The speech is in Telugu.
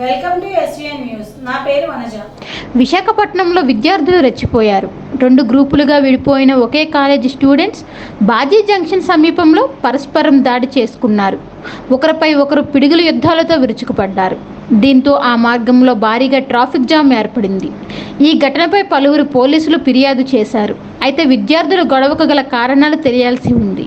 Welcome to SVN news. నా పేరు వనజ విశాఖపట్నంలో విద్యార్థులు రెచ్చిపోయారు. రెండు గ్రూపులుగా విడిపోయిన ఒకే కాలేజీ స్టూడెంట్స్ బాజీ జంక్షన్ సమీపంలో పరస్పరం దాడి చేసుకున్నారు. ఒకరిపై ఒకరు పిడుగుల యుద్ధాలతో విరుచుకుపడ్డారు. దీంతో ఆ మార్గంలో భారీగా ట్రాఫిక్ జామ్ ఏర్పడింది. ఈ ఘటనపై పలువురు పోలీసులు ఫిర్యాదు చేశారు. అయితే విద్యార్థులు గొడవకు గల కారణాలు తెలియాల్సి ఉంది!